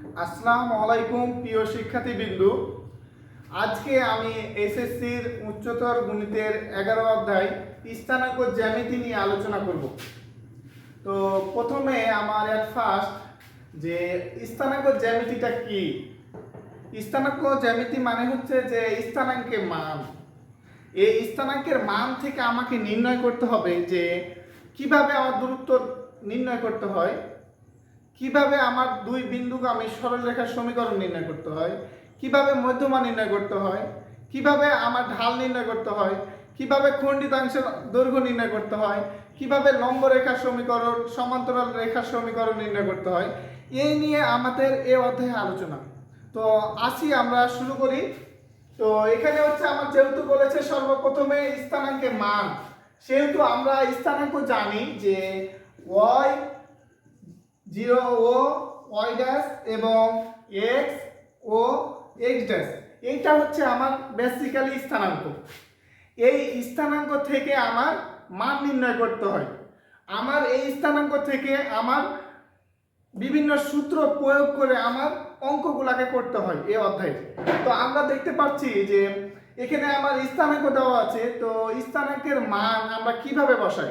আসসালামু আলাইকুম, প্রিয় শিক্ষার্থী বিন্দু আজকে আমি এসএসসির উচ্চতর গণিতের এগারো অধ্যায় স্থানাঙ্ক জ্যামিতি নিয়ে আলোচনা করব। তো প্রথমে আমার এক ফার্স্ট যে স্থানাঙ্ক জ্যামিতিটা কি? স্থানাঙ্ক জ্যামিতি মানে হচ্ছে যে স্থানাঙ্কের মান। এই স্থানাঙ্কের মান থেকে আমাকে নির্ণয় করতে হবে যে কীভাবে আমার দূরত্ব নির্ণয় করতে হয়। কীভাবে আমার দুই বিন্দুগামী সরলরেখার সমীকরণ নির্ণয় করতে হয়? কীভাবে মধ্যমা নির্ণয় করতে হয়? কীভাবে আমার ঢাল নির্ণয় করতে হয়? কীভাবে খণ্ডিতাংশের দৈর্ঘ্য নির্ণয় করতে হয়? কীভাবে লম্ব রেখার সমীকরণ, সমান্তরাল রেখার সমীকরণ নির্ণয় করতে হয়? এই নিয়ে আমাদের এ অধ্যায়ে আলোচনা। তো আসি আমরা শুরু করি। তো এখানে হচ্ছে আমার যেহেতু বলেছে সর্বপ্রথমে স্থানাঙ্কের মান, সেহেতু আমরা স্থানাঙ্ক জানি যে ওয়াই জিরো ও ওয়াই ড্যাশ এবং এক্স ও এক্স ড্যাশ। এইটা হচ্ছে আমার বেসিক্যালি স্থানাঙ্ক। এই স্থানাঙ্ক থেকে আমার মান নির্ণয় করতে হয়। আমার এই স্থানাঙ্ক থেকে আমার বিভিন্ন সূত্র প্রয়োগ করে আমার অঙ্কগুলাকে করতে হয় এই অধ্যায়ে। তো আমরা দেখতে পাচ্ছি যে এখানে আমার স্থানাঙ্ক দেওয়া আছে, তো স্থানাঙ্কের মান আমরা কীভাবে বসাই?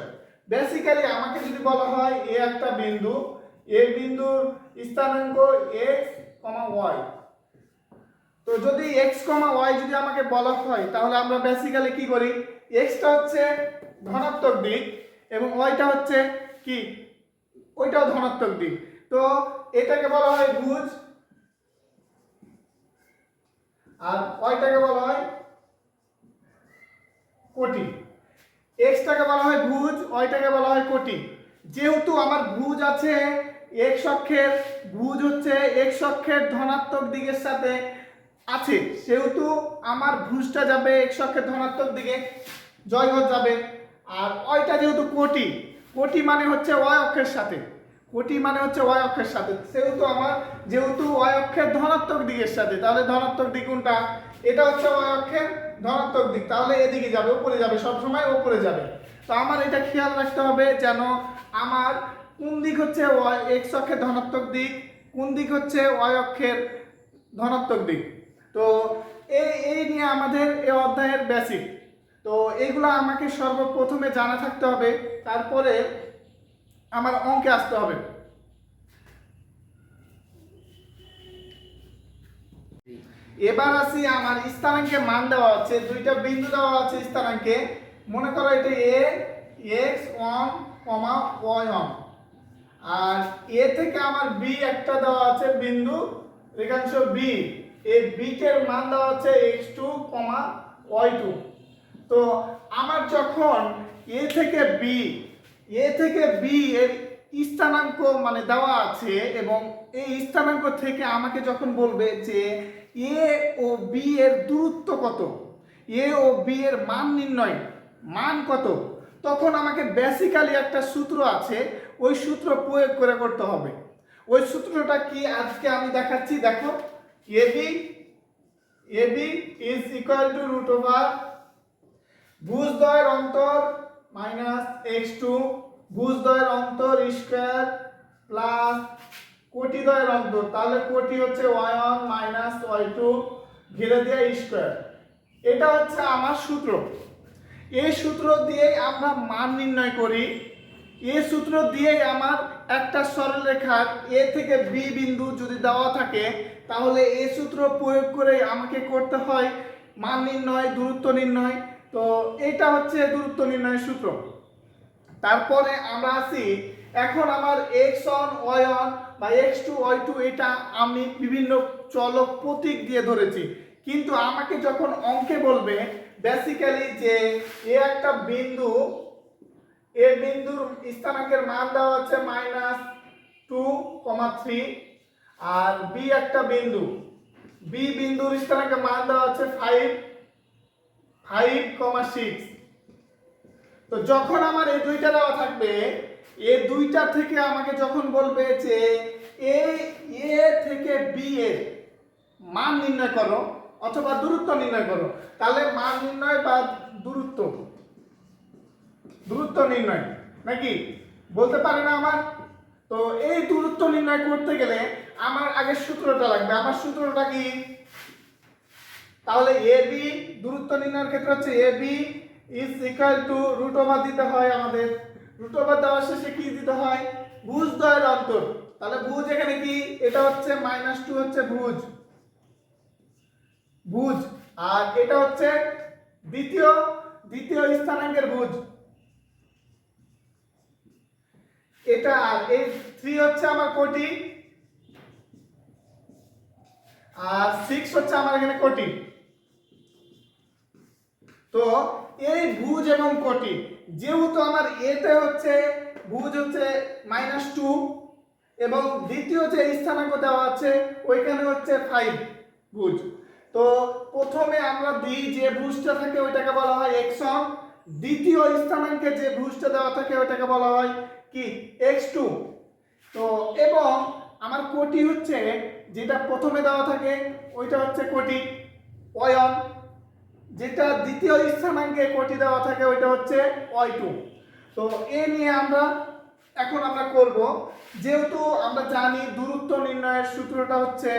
বেসিক্যালি আমাকে যদি বলা হয় এ একটা বিন্দু এ বিন্দুর স্থানাঙ্ক এক্স কমা ওয়াই তো যদি এক্স কমা ওয়াই যদি আমাকে বলা হয়, তাহলে আমরা বেসিক্যালি কি করি? এক্সটা হচ্ছে ধনাত্মক দিক এবং ওয়াইটা হচ্ছে কি? ওইটাও ধনাত্মক দিক। তো এটাকে বলা হয় ভুজ। আর ওয়াইটাকে বলা হয় কোটি। এক্সটাকে বলা হয় ভুজ ওয়াইটাকে বলা হয় কোটি। যেহেতু আমার ভুজ আছে এক্স অক্ষের ভুজ হচ্ছে এক্স অক্ষের ধনাত্মক দিকের সাথে আছে। সেহেতু আমার ভুজটা যাবে এক্স অক্ষের ধনাত্মক দিকে জয়ঘর যাবে। আর ওইটা যেহেতু কোটি কোটি মানে হচ্ছে ওয়াই অক্ষের সাথে। কোটি মানে হচ্ছে ওয়াই অক্ষের সাথে। সেহেতু আমার যেহেতু ওয়াই অক্ষের ধনাত্মক দিকের সাথে, তাহলে ধনাত্মক দিক কোনটা? এটা হচ্ছে ওয়াই অক্ষের ধনাত্মক দিক। তাহলে এদিকে যাবে উপরে যাবে সব সময় উপরে যাবে। তো আমার এটা খেয়াল রাখতে হবে যেন আমার কোন দিক হচ্ছে ওয়াই এক্স অক্ষের ধনাত্মক দিক? কোন দিক হচ্ছে ওয়াই অক্ষের ধনাত্মক দিক? তো এই এই নিয়ে আমাদের এই অধ্যায়ের বেসিক তো এইগুলো আমাকে সর্বপ্রথমে জানা থাকতে হবে, তারপরে আমার অঙ্কে আসতে হবে। এবার আসি আমার স্থানাঙ্কে মান দেওয়া আছে, দুইটা বিন্দু দেওয়া আছে স্থানাঙ্কে। মনে করো এটা A, X, one, comma, Y, one. R A থেকে আমার বি একটা দেওয়া আছে বিন্দু, রেখাংশ বি এই বিটের মান দেওয়া আছে X two comma Y two তো আমার যখন এ থেকে বি এ থেকে বি এর স্থানাঙ্ক মানে দেওয়া আছে এবং এই স্থানাঙ্ক থেকে আমাকে যখন বলবে যে এ ও বি এর দূরত্ব কত এ ও বি এর মান নির্ণয়, মান কত, তখন আমাকে বেসিক্যালি একটা সূত্র আছে ওই সূত্র প্রয়োগ করে করতে হবে। ওই সূত্রটা কি? আজকে আমি দেখাচ্ছি, দেখো। AB AB is equal to root over ভুজদ্বয়ের অন্তর মাইনাস এক্স টু ভুজদ্বয়ের অন্তর স্কোয়ার প্লাস কোটিদ্বয়ের অন্তর। তাহলে কোটি হচ্ছে Y one minus Y two ঘিরে দেওয়া স্কোয়ার এটা হচ্ছে আমার সূত্র। এই সূত্র দিয়েই আমরা মান নির্ণয় করি। এই সূত্র দিয়েই আমার একটা সরলরেখার এ থেকে বি বিন্দু যদি দেওয়া থাকে, তাহলে এই সূত্র প্রয়োগ করে আমাকে করতে হয় মান নির্ণয়, দূরত্ব নির্ণয়। তো এটা হচ্ছে দূরত্ব নির্ণয় সূত্র। তারপরে আমরা আসি এখন আমার এক্স অন ওয়াই অন বা এক্স টু ওয়াই টু এটা আমি বিভিন্ন চলক প্রতীক দিয়ে ধরেছি। কিন্তু আমাকে যখন অঙ্কে বলবে বেসিক্যালি যে এ একটা বিন্দু এ বিন্দুর স্থানাঙ্কের মান দেওয়া আছে মাইনাস টু কমা থ্রি আর বি একটা বিন্দু। বি বিন্দুর স্থানাঙ্কের মান দেওয়া আছে ফাইভ ফাইভ কমা সিক্স তো যখন আমার এই দুইটা দেওয়া থাকবে এই দুইটা থেকে আমাকে যখন বলবে যে এ এ থেকে বি এর মান নির্ণয় করো, অথবা দূরত্ব নির্ণয় করো, তাহলে মান নির্ণয় বা দূরত্ব দূরত্ব নির্ণয় নাকি? বলতে পারে না আমার? তো এই দূরত্ব নির্ণয় করতে গেলে আমার আগে সূত্রটা লাগবে। আমার সূত্রটা কি? তাহলে এ বি, দূরত্ব নির্ণয়ের ক্ষেত্রে হচ্ছে A B is equal to root over দিতে হয় আমাদের। রুট ওভার দেওয়ার শেষে কি দিতে হয়? ভুজ দ্বয়ের অন্তর। তাহলে ভুজ এখানে কি? এটা হচ্ছে মাইনাস টু হচ্ছে ভুজ। ভুজ। আর এটা হচ্ছে দ্বিতীয়। দ্বিতীয় স্থানাঙ্কের ভুজ। এটা আর এই থ্রি হচ্ছে আমার কোটি, আর সিক্স হচ্ছে আমার এখানে কোটি। তো এই ভুজ এবং কোটি, যেহেতু আমার এতে হচ্ছে, ভুজ হচ্ছে মাইনাস টু এবং দ্বিতীয় যে স্থানাঙ্ক দেওয়া আছে, ওইখানে হচ্ছে ফাইভ ভুজ। তো প্রথমে আমরা দিই যে ভুজটা থাকে, ওইটাকে বলা হয় এক্স ওয়ান দ্বিতীয় স্থানাঙ্কে যে ভুজটা দেওয়া থাকে, ওইটাকে বলা হয় কি? এক্স টু তো এবং আমার কোটি হচ্ছে, যেটা প্রথমে দেওয়া থাকে, ওইটা হচ্ছে কোটি। অয়ন যেটা দ্বিতীয় স্থানাঙ্কে কোটি দেওয়া থাকে, ওইটা হচ্ছে ওয়াই টু তো এ নিয়ে আমরা এখন আমরা করব। যেহেতু আমরা জানি দূরত্ব নির্ণয়ের সূত্রটা হচ্ছে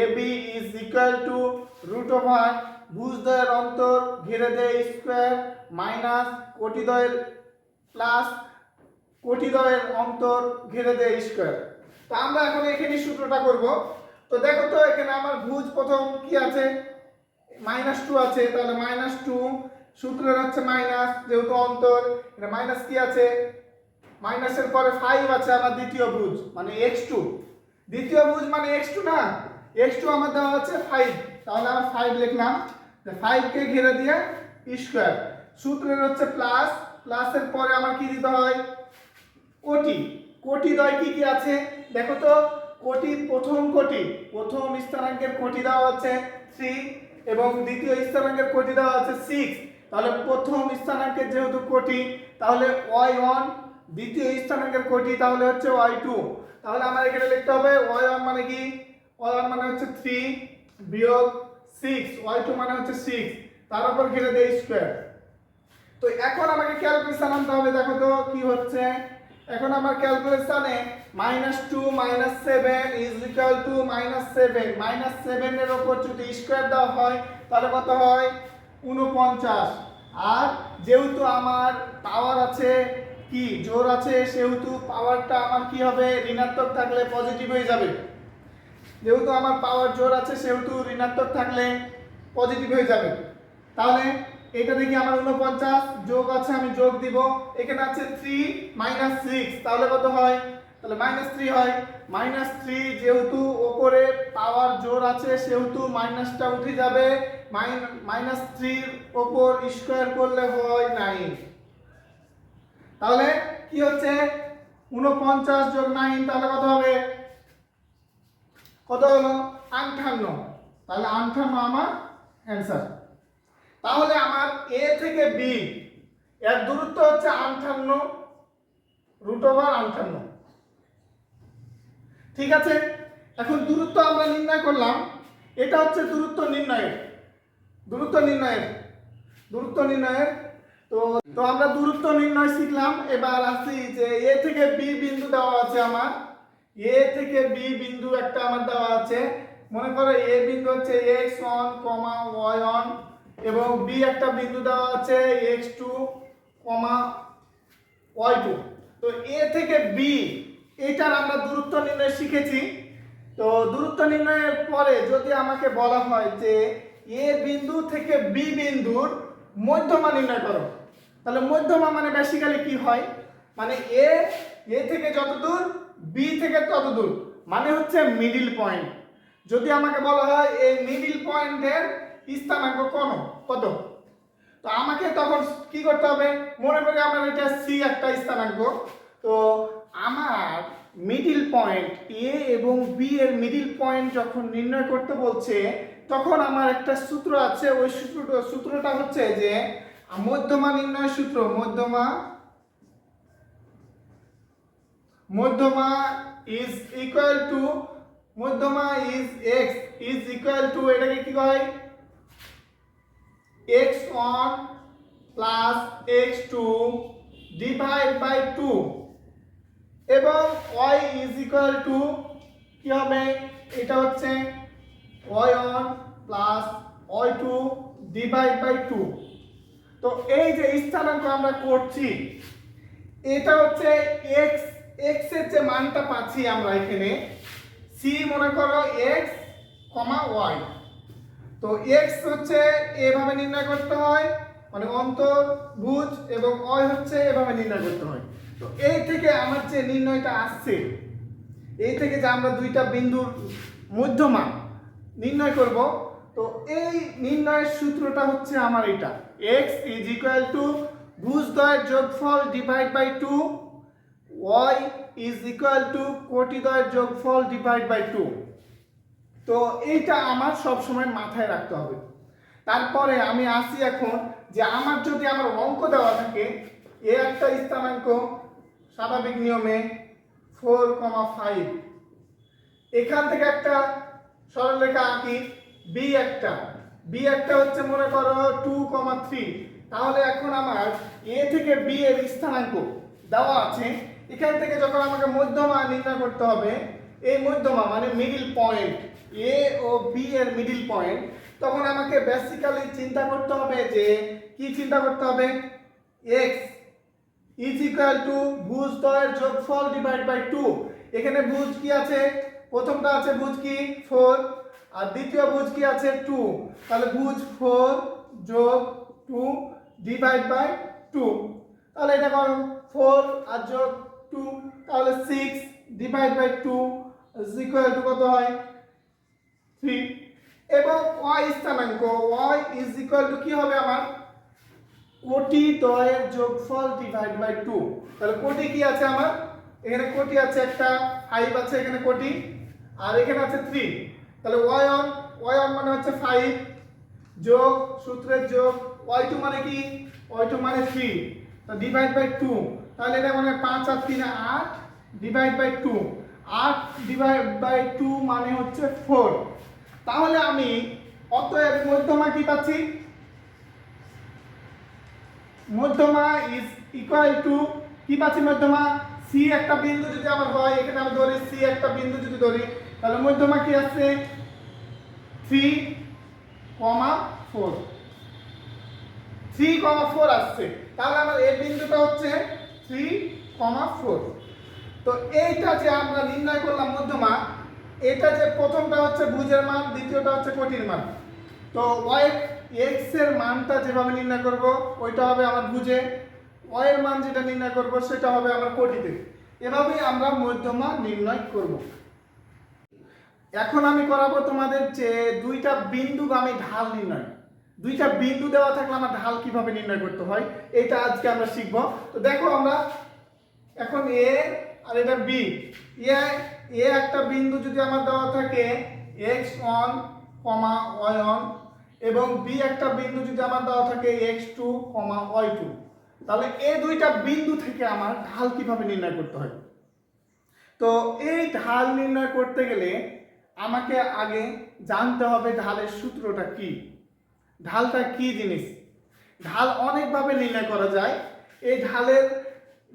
A B is equal to root over ভুজদ্বয়ের অন্তর, ঘিরে দেয় স্কোয়ার মাইনাস কোটিদ্বয়ের প্লাস কোটিদ্বয়ের অন্তর ঘিরে দেয় স্কোয়ার। তো আমরা এখন এখানে সূত্রটা করব। তো দেখো তো, এখানে আমার ভুজ প্রথম কি আছে? মাইনাস টু আছে, তাহলে মাইনাস টু সূত্রের হচ্ছে মাইনাস, যেহেতু অন্তর এটা মাইনাস কি আছে? মাইনাসের পরে ফাইভ আছে আমার দ্বিতীয় ভুজ মানে এক্স টু দ্বিতীয় ভুজ মানে এক্স টু না? এক্স টু আমার দেওয়া আছে ফাইভ তাহলে আমার ফাইভ লিখলাম। ফাইভকে ঘিরে দিয়ে স্কোয়ার। সূত্রের হচ্ছে প্লাস প্লাসের পরে আমার কি দিতে হয়? কোটি কোটি দয় কি কি আছে? দেখো তো, কোটি প্রথম কোটি, প্রথম স্থানাঙ্কের কোটি দেওয়া আছে থ্রি এবং দ্বিতীয় স্থানাঙ্কের কোটি দেওয়া আছে সিক্স তাহলে প্রথম স্থানাঙ্কের যেহেতু কোটি, তাহলে ওয়াই ওয়ান দ্বিতীয় স্থানাঙ্কের কোটি তাহলে হচ্ছে ওয়াই টু তাহলে আমার এখানে লিখতে হবে ওয়াই ওয়ান মানে কি? ওয়াই ওয়ান মানে হচ্ছে থ্রি বিয়োগ সিক্স ওয়াই টু মানে হচ্ছে সিক্স তার উপর ঘিরে দেয় স্কোয়ার তো এখন আমাকে ক্যালকুলেশন আনতে হবে, দেখো তো কি হচ্ছে? এখন আমার ক্যালকুলেশনে minus two minus seven is equal to minus seven minus সেভেনের ওপর যদি স্কোয়ার দেওয়া হয়, তাহলে কত হয়? উনপঞ্চাশ আর যেহেতু আমার পাওয়ার আছে কি? জোর আছে, সেহেতু পাওয়ারটা আমার কি হবে? ঋণাত্মক থাকলে পজিটিভ হয়ে যাবে। যেহেতু আমার পাওয়ার জোর আছে, সেহেতু ঋণাত্মক থাকলে পজিটিভ হয়ে যাবে। তাহলে এটা দেখি আমার উনপঞ্চাশ যোগ আছে, আমি যোগ দিব। এখানে আছে থ্রি মাইনাস সিক্স তাহলে কত হয়? তাহলে মাইনাস থ্রি হয়। মাইনাস থ্রি যেহেতু ওপরে পাওয়ার জোর আছে, সেহেতু মাইনাসটা উঠে যাবে। মাইনাস থ্রির ওপর স্কোয়ার করলে হয় নাইন তাহলে কি হচ্ছে? উনপঞ্চাশ যোগ নাইন তাহলে কত হবে? কত হলো? আটান্ন তাহলে আটান্ন আমার অ্যান্সার তাহলে এ থেকে বি, এর দূরত্ব হচ্ছে আটান্ন রুট ওভার আটান্ন। ঠিক আছে? এখন দূরত্ব আমরা নির্ণয় করলাম। এটা হচ্ছে দূরত্ব নির্ণয়ের। দূরত্ব নির্ণয়ের। দূরত্ব নির্ণয়ের। তো তো আমরা দূরত্ব নির্ণয় শিখলাম। এবার আসি যে এ থেকে বি বিন্দু দেওয়া আছে আমার। এ থেকে বি বিন্দু একটা আমার দেওয়া আছে। মনে করো এ বিন্দু হচ্ছে X one comma Y one এবং বি একটা বিন্দু দেওয়া আছে X two comma Y two তো এ থেকে বি এটার আমরা দূরত্ব নির্ণয় শিখেছি। তো দূরত্ব নির্ণয়ের পরে যদি আমাকে বলা হয় যে এ বিন্দু থেকে বি বিন্দুর মধ্যমা নির্ণয় করো, তাহলে মধ্যমা মানে বেসিক্যালি কি হয়? মানে এ এ থেকে যত দূর বি থেকে তত দূর। মানে হচ্ছে মিডিল পয়েন্ট যদি আমাকে বলা হয় এই মিডিল পয়েন্টের স্থানাঙ্ক কোন কত? তো আমাকে তখন কি করতে হবে? মনে করি আমার এটা সি একটা স্থানাঙ্ক। তো আমার মিডিল পয়েন্ট এ এবং বি এর মিডিল পয়েন্ট যখন নির্ণয় করতে বলছে, তখন আমার একটা সূত্র আছে। ওই সূত্রটা সূত্রটা হচ্ছে যে মধ্যমা নির্ণয় সূত্র, মধ্যমা মধ্যমা ইজ ইকুয়াল টু মধ্যমা is X is equal to এটাকে কি হয় x1 plus x2 divide by 2 এবং y is equal to কি হবে? এটা হচ্ছে y1 plus y2 divide by 2 তো এই যে স্থানাঙ্ক আমরা করছি, এটা হচ্ছে x x এর যে মানটা পাচ্ছি আমরা এখানে, c মনে করো x y তো এক্স হচ্ছে এভাবে নির্ণয় করতে হয় মানে অন্তর্ভুজ এবং ওয়াই হচ্ছে এভাবে নির্ণয় করতে হয়। তো এই থেকে আমার যে নির্ণয়টা আসছে, এই থেকে যে আমরা দুইটা বিন্দুর মধ্যমা নির্ণয় করব, তো এই নির্ণয়ের সূত্রটা হচ্ছে আমার এটা x ইজ ইকুয়াল টু ভুজদ্বয়ের যোগফল divide by two y is equal to কোটিদ্বয়ের যোগফল ডিভাইড বাই টু তো এইটা আমার সব সময় মাথায় রাখতে হবে। তারপরে আমি আসি এখন যে আমার যদি আমার অঙ্ক দেওয়া থাকে, এ একটা স্থানাঙ্ক স্বাভাবিক নিয়মে ফোর কমা ফাইভ এখান থেকে একটা সরলরেখা আঁকি বি একটা। বি একটা হচ্ছে মনে করো টু কমা থ্রি তাহলে এখন আমার এ থেকে বি এর স্থানাঙ্ক দেওয়া আছে। এখান থেকে যখন আমাকে মধ্যমা নির্ণয় করতে হবে, এই মধ্যমা মানে মিডিল পয়েন্ট এ ও বি এর মিডিল পয়েন্ট তখন আমাকে বেসিক্যালি চিন্তা করতে হবে যে, কি চিন্তা করতে হবে? এক্স ইজ ইকুয়াল টু ভুজ দ্বয়ের যোগফল ডিভাইড বাই টু এখানে ভুজ কি আছে? প্রথমটা আছে ভুজ কি? ফোর আর দ্বিতীয় ভুজ কি আছে? টু তাহলে ভুজ ফোর যোগ টু ডিভাইড বাই টু তাহলে এটা করো ফোর আর যোগ টু তাহলে six divide by two equal to কত হয়? থ্রি এবং y স্থানাঙ্ক, y ইজ ইকুয়াল টু কি হবে আমার? কোটি দয়ের যোগফল ডিভাইড বাই টু তাহলে কোটি কি আছে আমার? এখানে কোটি আছে একটা ফাইভ আছে এখানে কোটি, আর এখানে আছে থ্রি তাহলে ওয়াই অন ওয়াই অন মানে হচ্ছে ফাইভ যোগ সূত্রের যোগ ওয়াই টু মানে কি? ওয়াই টু মানে থ্রি ডিভাইড বাই টু তাহলে এটা মানে পাঁচ আর তিন আট ডিভাইড বাই টু আট ডিভাইড বাই টু মানে হচ্ছে ফোর তাহলে আমি অতএব মধ্যমা কি পাচ্ছি? মধ্যমা ইজ ইকুয়াল টু কি পাচ্ছি মধ্যমা? সি একটা বিন্দু যদি আমার হয়, এখানে আমি ধরি সি একটা বিন্দু যদি ধরি, তাহলে মধ্যমা কি আছে three comma four three comma four আসছে। তাহলে আমার এই বিন্দুটা হচ্ছে থ্রি কমা ফোর তো এইটা যে আমরা নির্ণয় করলাম মধ্যমা এটা যে প্রথমটা হচ্ছে ভুজের মান, দ্বিতীয়টা হচ্ছে কোটির মান। তো ওয়াই এক্সের মানটা যেভাবে নির্ণয় করব, ওইটা হবে আমার ভুজে ওয়াই এর মান যেটা নির্ণয় করব, সেটা হবে আমার কোটিতে। এভাবেই আমরা মধ্যমা নির্ণয় করব। এখন আমি করাবো তোমাদের যে দুইটা বিন্দু আমি ঢাল নির্ণয়। দুইটা বিন্দু দেওয়া থাকলে আমার ঢাল কীভাবে নির্ণয় করতে হয়, এটা আজকে আমরা শিখব। তো দেখো আমরা এখন এ আর এটা বি এ এ একটা বিন্দু যদি আমার দেওয়া থাকে, X one comma Y one এবং বি একটা বিন্দু যদি আমার দেওয়া থাকে, X two comma Y two. তাহলে এই দুইটা বিন্দু থেকে আমার ঢাল কীভাবে নির্ণয় করতে হয়? তো এই ঢাল নির্ণয় করতে গেলে আমাকে আগে জানতে হবে ঢালের সূত্রটা কি। ঢালটা কি জিনিস? ঢাল অনেকভাবে নির্ণয় করা যায়। এই ঢালের,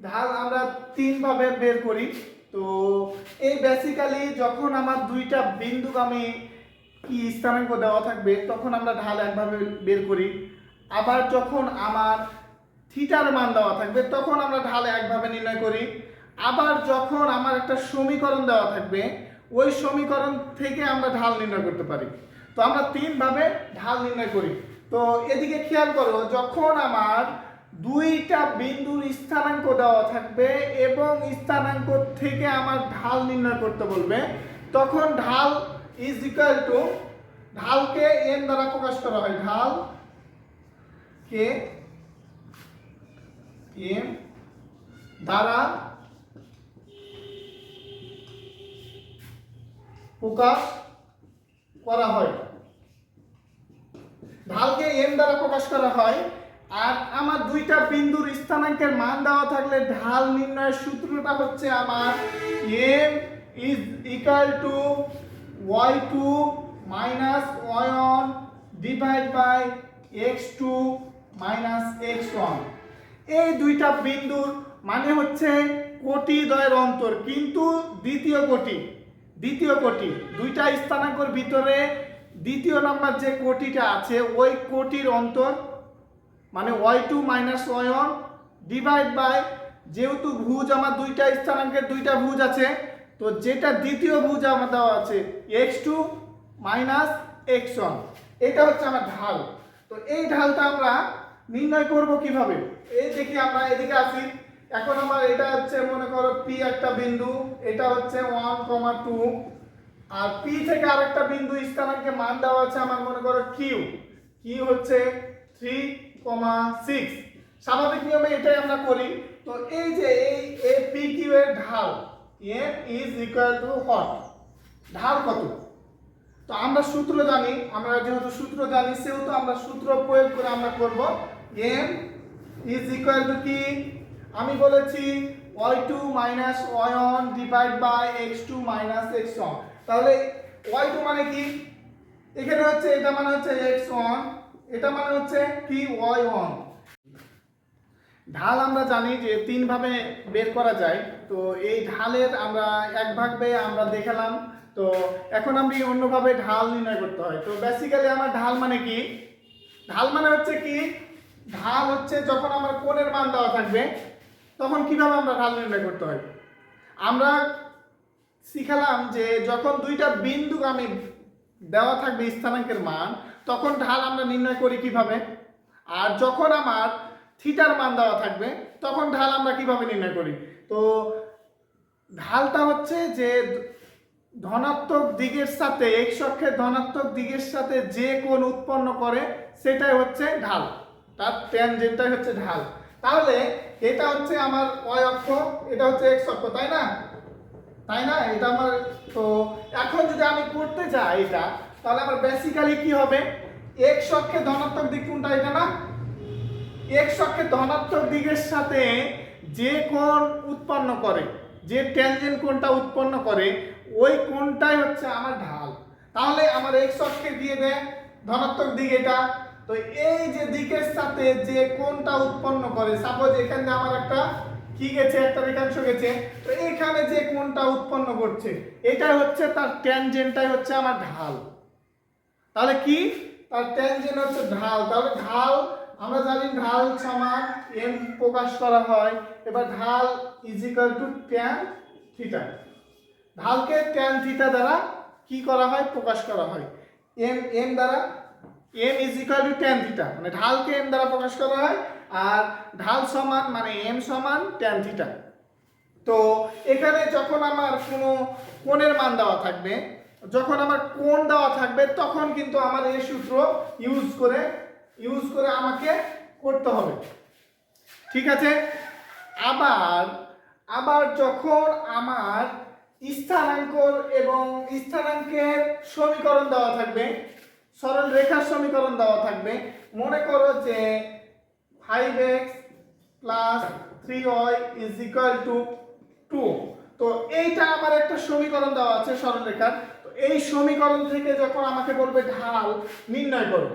ঢাল আমরা তিনভাবে বের করি। তো এই বেসিক্যালি যখন আমার দুইটা বিন্দুগামী কি স্থানাঙ্ক দেওয়া থাকবে, তখন আমরা ঢাল একভাবে বের করি। আবার যখন আমার থিটার মান দেওয়া থাকবে, তখন আমরা ঢাল একভাবে নির্ণয় করি। আবার যখন আমার একটা সমীকরণ দেওয়া থাকবে, ওই সমীকরণ থেকে আমরা ঢাল নির্ণয় করতে পারি। তো আমরা তিনভাবে ঢাল নির্ণয় করি। তো এদিকে খেয়াল করো, যখন আমার দুইটা বিন্দুর স্থানাঙ্ক দেওয়া থাকবে এবং স্থানাঙ্ক থেকে আমার ঢাল নির্ণয় করতে বলবে। তখন ঢাল ইজ ইকুয়াল টু ঢালকে এন দ্বারা প্রকাশ করা হয়। ঢাল কে এম দ্বারা প্রকাশ করা হয়। ঢালকে এম দ্বারা প্রকাশ করা হয়। আর আমার দুইটা বিন্দুর স্থানাঙ্কের মান দেওয়া থাকলে ঢাল নির্ণয়ের সূত্রটা হচ্ছে আমার M is equal to Y two minus Y one divide by X two minus X one এই দুইটা বিন্দুর মানে হচ্ছে কোটি দ্বয়ের অন্তর, কিন্তু দ্বিতীয় কোটি দ্বিতীয় কোটি, দুইটা স্থানাঙ্কর ভিতরে দ্বিতীয় নাম্বার যে কোটিটা আছে, ওই কোটির অন্তর মানে Y two minus Y one divide by যেহেতু ভুজ, আমার দুইটা স্থানাঙ্কের দুইটা ভুজ আছে, তো যেটা দ্বিতীয় ভুজ আমার দেওয়া আছে X two minus X one এটা হচ্ছে আমার ঢাল। তো এই ঢালটা আমরা নির্ণয় করব কীভাবে? এই দেখি আমরা এদিকে আসি। এখন আমার এটা হচ্ছে, মনে করো পি একটা বিন্দু, এটা হচ্ছে ওয়ান কমা টু আর পি থেকে আরেকটা বিন্দু স্থানাঙ্কে মান দেওয়া আছে আমার মনে করো কিউ কিউ হচ্ছে থ্রি কমা সিক্স। স্বাভাবিক নিয়মে এটাই আমরা করি। তো এই যে এই এ পি কিউ এর ঢাল এম ইজ ইকুয়াল টু হট ঢাল কত? তো আমরা সূত্র জানি, আমরা যেহেতু সূত্র জানি, সেহেতু আমরা সূত্র প্রয়োগ করে আমরা করব এম ইজ ইকুয়াল টু কি? আমি বলেছি Y two minus Y one divide by X two minus X one তাহলে ওয়াই টু মানে কি? এখানে হচ্ছে, এটা মানে হচ্ছে এক্স ওয়ান এটা মানে হচ্ছে কি, ওয়াই ওয়ান। ঢাল আমরা জানি যে তিন ভাবে বের করা যায়। তো এই ঢালের আমরা এক ভাবে আমরা দেখালাম। তো এখন আমি অন্যভাবে ঢাল নির্ণয় করতে হয়। তো বেসিক্যালি আমার ঢাল মানে কি? ঢাল মানে হচ্ছে কি, ঢাল হচ্ছে যখন আমার কোণের মান দেওয়া থাকবে, তখন কীভাবে আমরা ঢাল নির্ণয় করতে হয়? আমরা শিখালাম যে যখন দুইটা বিন্দু আমি দেওয়া থাকবে স্থানাঙ্কের মান তখন ঢাল আমরা নির্ণয় করি কীভাবে? আর যখন আমার থিটার মান দেওয়া থাকবে, তখন ঢাল আমরা কীভাবে নির্ণয় করি? তো ঢালটা হচ্ছে যে ধনাত্মক দিকের সাথে এক্স অক্ষের ধনাত্মক দিকের সাথে যে কোণ উৎপন্ন করে, সেটাই হচ্ছে ঢাল। তার ট্যানজেন্টটাই হচ্ছে ঢাল। তাহলে এটা হচ্ছে আমার ওয়াই অক্ষ, এটা হচ্ছে এক্স অক্ষ, তাই না? তাই না? এটা আমার, তো এখন যদি আমি করতে যাই এটা তাহলে আমার বেসিক্যালি কি হবে? এক্স অক্ষে ধনাত্মক দিক কোনটা এটা না? এক্স অক্ষে ধনাত্মক দিকের সাথে যে কোণ উৎপন্ন করে, যে ট্যানজেন্ট কোণটা উৎপন্ন করে, ওই কোণটাই হচ্ছে আমার ঢাল। তাহলে আমার এক্স অক্ষে দিয়ে দেয় ধনাত্মক দিক এটা। তো এই যে দিকের সাথে যে কোণটা উৎপন্ন করে সাপোজ এখানে আমার একটা কি গেছে? একটা রেখাংশ গেছে। তো এখানে যে কোণটা উৎপন্ন করছে, এটাই হচ্ছে তার ট্যানজেন্টটাই হচ্ছে আমার ঢাল। তাহলে কি? তার ট্যানজেন্ট হচ্ছে ঢাল। তাহলে ঢাল, আমরা জানি ঢাল সমান এম প্রকাশ করা হয়। এবার ঢাল is equal to tan theta ঢালকে tan theta দ্বারা কি করা হয়? প্রকাশ করা হয়। এম এম দ্বারা M is equal to tan theta মানে ঢালকে এম দ্বারা প্রকাশ করা হয়, আর ঢাল সমান মানে এম সমান ট্যান থিটা তো এখানে যখন আমার কোনো কোণের মান দেওয়া থাকবে যখন আমার কোণ দেওয়া থাকবে, তখন কিন্তু আমার এই সূত্র ইউজ করে ইউজ করে আমাকে করতে হবে। ঠিক আছে? আবার আবার যখন আমার স্থানাঙ্কর এবং স্থানাঙ্কের সমীকরণ দেওয়া থাকবে, সরল রেখার সমীকরণ দেওয়া থাকবে, মনে করো যে five X plus three Y is equal to two তো এইটা আমার একটা সমীকরণ দেওয়া আছে সরলরেখার এই সমীকরণ থেকে যখন আমাকে বলবে ঢাল, নির্ণয় করো।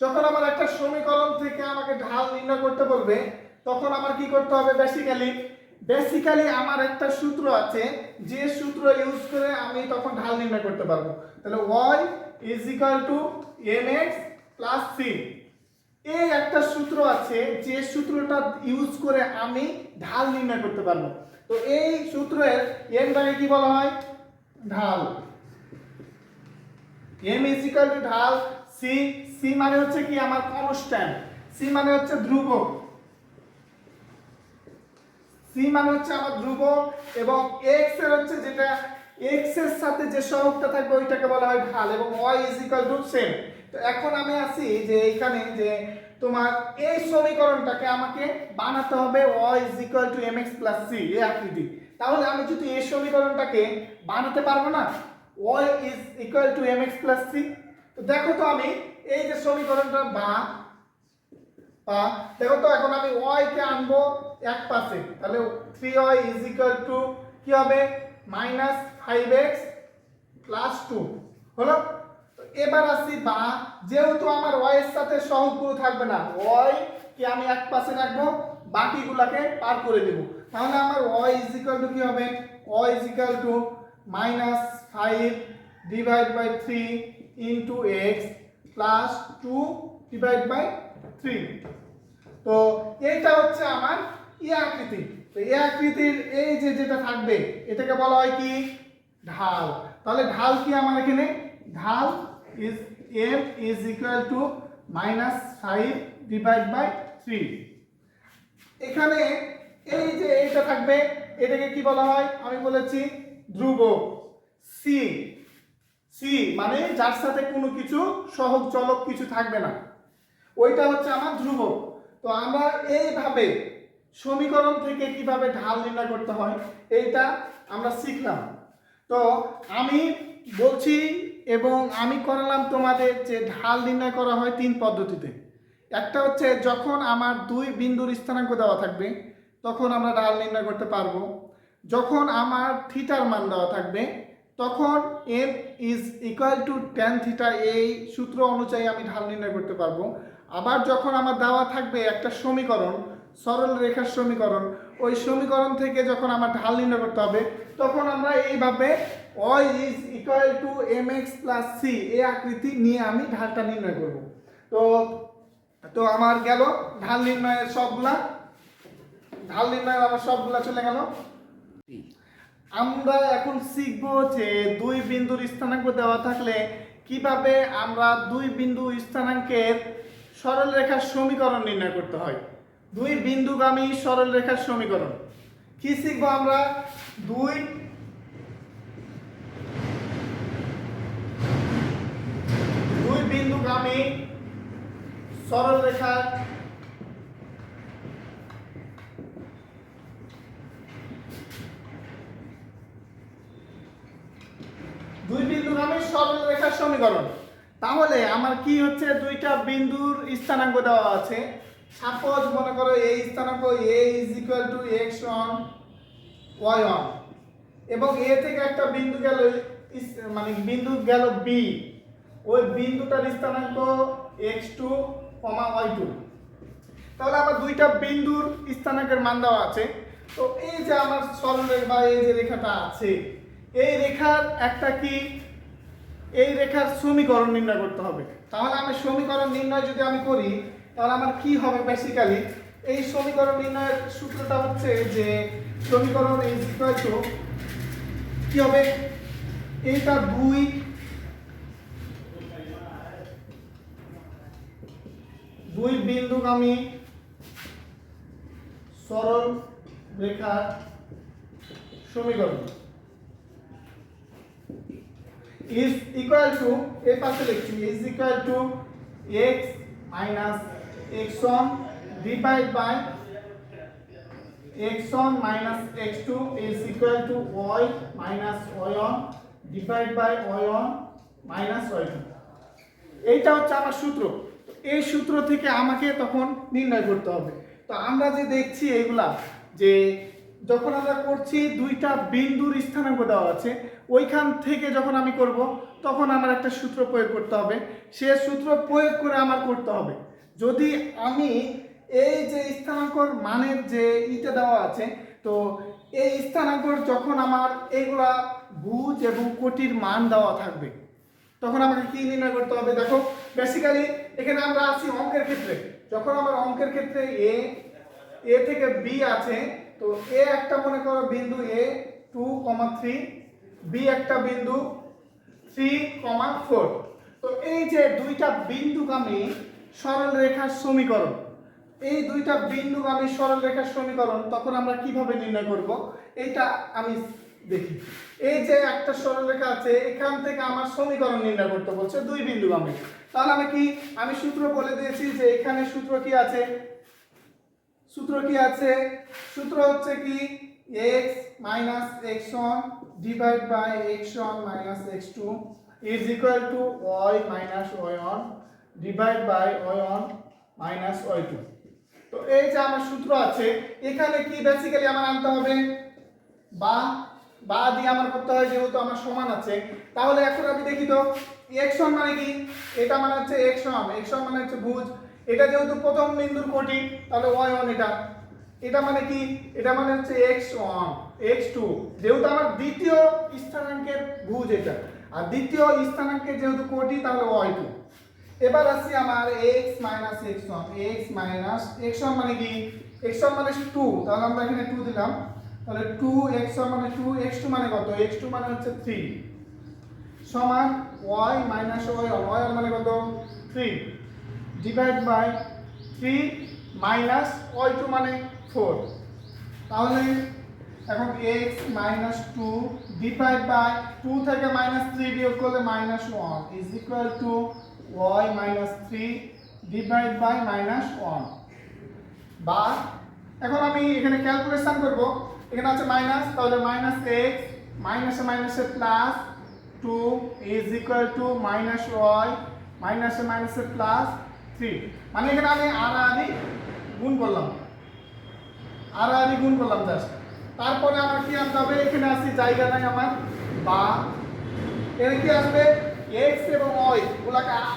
যখন আমার একটা সমীকরণ থেকে আমাকে ঢাল নির্ণয় করতে বলবে, তখন আমার কি করতে হবে? বেসিক্যালি বেসিক্যালি আমার একটা সূত্র আছে, যে সূত্র ইউজ করে আমি তখন ঢাল নির্ণয় করতে পারব। তাহলে Y is equal to M X plus C এই একটা সূত্র আছে, যে সূত্রটা ইউজ করে আমি ঢাল নির্ণয় করতে পারব। তো এই সূত্রের এমটাকে কি বলা হয়? ঢাল। এম ইজ ইকাল টু ঢাল সি সি মানে হচ্ছে কি আমার কনস্ট্যান্ট সি মানে হচ্ছে ধ্রুবক। সি মানে হচ্ছে আমার ধ্রুবক এবং এক্সের হচ্ছে যেটা এক্সের সাথে যে সহগটা থাকবে ওইটাকে বলা হয় ঢাল এবং Y is equal to same তো এখন আমি আসি যে এইখানে যে তোমার এই সমীকরণটাকে আমাকে বানাতে হবে Y is equal to M X plus C এই আকৃতি। তাহলে আমি যদি এই সমীকরণটাকে বানাতে পারব না Y is equal to M X plus C তো দেখো তো আমি এই যে সমীকরণটা বা বা, দেখো তো এখন আমি y কে আনব এক পাশে। তাহলে three Y is equal to কি হবে? Minus five X plus two হলো? তো এবার আসি বা, যেহেতু আমার y এর সাথে সহগগুলো থাকবে না, y কে আমি এক পাশে রাখব, বাকিগুলাকে পার করে দেব। তাহলে আমার y ইজ ইকুয়াল টু কি হবে? y is equal to minus five divide by three into X plus two divide by three তো এইটা হচ্ছে আমার ই আকৃতি। তো এই আকৃতির এই যে যেটা থাকবে, এটাকে বলা হয় কি? ঢাল। তাহলে ঢাল কি আমার এখানে? ঢাল is M is equal to minus five divide by three এখানে এই যে এইটা থাকবে, এটাকে কি বলা হয়? আমি বলেছি ধ্রুবক সি সি মানে যার সাথে কোনো কিছু সহগ চলক কিছু থাকবে না। ওইটা হচ্ছে আমার ধ্রুবক তো আমরা এইভাবে সমীকরণ থেকে কীভাবে ঢাল নির্ণয় করতে হয়, এইটা আমরা শিখলাম। তো আমি বলছি এবং আমি করালাম তোমাদের যে ঢাল নির্ণয় করা হয় তিন পদ্ধতিতে। একটা হচ্ছে যখন আমার দুই বিন্দুর স্থানাঙ্ক দেওয়া থাকবে, তখন আমরা ঢাল নির্ণয় করতে পারব। যখন আমার থিটার মান দেওয়া থাকবে, তখন M is equal to tan theta এই সূত্র অনুযায়ী আমি ঢাল নির্ণয় করতে পারব। আবার যখন আমার দেওয়া থাকবে একটা সমীকরণ, সরল রেখার সমীকরণ, ওই সমীকরণ থেকে যখন আমার ঢাল নির্ণয় করতে হবে, তখন আমরা এইভাবে Y is equal to M X plus C এই আকৃতি নিয়ে আমি ঢালটা নির্ণয় করব। তো তো আমার গেল ঢাল নির্ণয়ের সবগুলা। ঢাল নির্ণয়ের আমার সবগুলা চলে গেল। আমরা এখন শিখব যে দুই বিন্দুর স্থানাঙ্ক দেওয়া থাকলে কীভাবে আমরা দুই বিন্দু স্থানাঙ্কের সরল রেখার সমীকরণ নির্ণয় করতে হয়। দুই বিন্দুগামী সরল রেখার সমীকরণ। কি শিখব আমরা? দুই দুই বিন্দুগামী সরল রেখার দুই বিন্দুগামী সরল রেখার সমীকরণ তাহলে আমার কি হচ্ছে দুইটা বিন্দুর স্থানাঙ্ক দেওয়া আছে। সাপোজ মনে করো এই স্থানাঙ্ক A is equal to X one Y one এবং এ থেকে একটা বিন্দু গেল মানে বিন্দু গেল বি ওই বিন্দুটার স্থানাঙ্ক X two comma Y two তাহলে আমার দুইটা বিন্দুর স্থানাঙ্কের মান দেওয়া আছে। তো এই যে আমার সরলরেখা বা এই যে রেখাটা আছে, এই রেখার একটা কি এই রেখার সমীকরণ নির্ণয় করতে হবে। তাহলে আমি সমীকরণ নির্ণয় যদি আমি করি, তাহলে আমার কি হবে বেসিক্যালি এই সমীকরণ নির্ণয়ের সূত্রটা হচ্ছে যে সমীকরণ এই টু কি হবে? এইটা দুই দুই বিন্দুগামী সরল রেখার সমীকরণ। Is equal to এই পাশে লিখছি is equal to x minus x1 divided by x1 minus x2 is equal to y minus y1 divided by y1 minus y2 এইটা হচ্ছে আমার সূত্র এই সূত্র থেকে আমাকে তখন নির্ণয় করতে হবে তো আমরা যে দেখছি এইগুলা যে যখন আমরা করছি, দুইটা বিন্দুর স্থানাঙ্ক দেওয়া আছে। ওইখান থেকে যখন আমি করব, তখন আমার একটা সূত্র প্রয়োগ করতে হবে। সে সূত্র প্রয়োগ করে আমার করতে হবে। যদি আমি এই যে স্থানাঙ্কর মানের যে ইটা দেওয়া আছে, তো এই স্থানাঙ্কর যখন আমার এইগুলা ভুজ এবং কোটির মান দেওয়া থাকবে, তখন আমাকে কি নির্ণয় করতে হবে? দেখো বেসিক্যালি এখানে আমরা আছি অঙ্কের ক্ষেত্রে। যখন আমার অঙ্কের ক্ষেত্রে এ এ থেকে বি আছে তো এ একটা মনে করো বিন্দু A two comma three, B একটা বিন্দু থ্রি কমা ফোর। তো এই যে দুইটা বিন্দুগামী সরল রেখার সমীকরণ, এই দুইটা বিন্দুগামী সরল রেখার সমীকরণ তখন আমরা কীভাবে নির্ণয় করব? এইটা আমি দেখি। এই যে একটা সরলরেখা আছে, এখান থেকে আমার সমীকরণ নির্ণয় করতে বলছে দুই বিন্দুগামী। তাহলে আমি কি, আমি সূত্র বলে দিয়েছি যে এখানে সূত্র কি আছে? সূত্র কি আছে? সূত্র হচ্ছে কি? x one minus X two is equal to Y minus Y one divide by Y one minus Y two তো এই যে আমার সূত্র আছে, এখানে কি বেসিক্যালি আমার আনতে হবে? বা বা দিয়ে আমার করতে হয় যেহেতু আমার সমান আছে। তাহলে এখন আমি দেখি তো এক্স ওয়ান মানে কি? এটা মানে হচ্ছে এক্স ওয়ান এক্স ওয়ান মানে হচ্ছে ভুজ। এটা যেহেতু প্রথম বিন্দুর কোটি, তাহলে ওয়াই ওয়ান এটা। এটা মানে কি? এটা মানে হচ্ছে এক্স ওয়ান এক্স টু যেহেতু আমার দ্বিতীয় স্থানাঙ্কের ভুজ এটা, আর দ্বিতীয় স্থানাঙ্কের যেহেতু কোটি, তাহলে ওয়াই টু এবার আসি আমার X minus X one X minus X one মানে কি? এক্স ওয়ান মানে টু তাহলে আমরা এখানে টু দিলাম। তাহলে টু এক্স ওয়ান মানে টু এক্স টু মানে কত? এক্স টু মানে হচ্ছে থ্রি সমান Y minus Y one Y মানে কত? Three divide by three minus Y two মানে ফোর তাহলে এখন X minus two divide by two থেকে মাইনাস থ্রি বিয়োগ করলে minus one is equal to Y minus three divide by minus one বা এখন আমি এখানে ক্যালকুলেশন করব। এখানে আছে মাইনাস তাহলে মাইনাস এক্স মাইনাসে মাইনাসে plus two is equal to minus Y মাইনাসে মাইনাসে প্লাস থ্রি। মানে এখানে আমি আড়াআড়ি গুণ করলাম। আড়াআড়ি গুণ করলাম জাস্ট তারপরে আমার কি আনতে হবে? এখানে আসি জায়গা নাই আমার। বা। এখানে কি আসবে? এক্স এবং ওয়াই গুলাকে আ-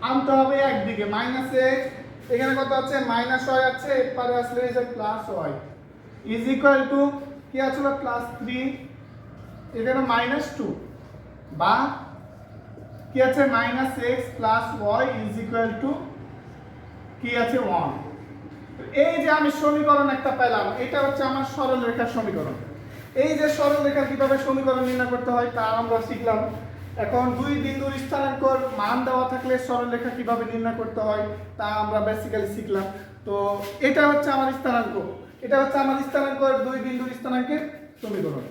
আনতে হবে একদিকে। মাইনাস এক্স এখানে কত আছে? মাইনাস ওয়াই আছে। এরপরে আসলে এই যে plus Y is equal to কি আছে? প্লাস থ্রি এখানে মাইনাস টু বা। কি আছে? Minus X plus Y is equal to কি আছে? ওয়ান এই যে আমি সমীকরণ একটা পেলাম, এটা হচ্ছে আমার সরলরেখার সমীকরণ। এই যে সরলরেখা কীভাবে সমীকরণ নির্ণয় করতে হয় তা আমরা শিখলাম। এখন দুই বিন্দুর স্থানাঙ্কর মান দেওয়া থাকলে সরলরেখা কীভাবে নির্ণয় করতে হয় তা আমরা বেসিক্যালি শিখলাম। তো এটা হচ্ছে আমার স্থানাঙ্ক। এটা হচ্ছে আমার স্থানাঙ্ক দুই বিন্দুর স্থানাঙ্কের সমীকরণ।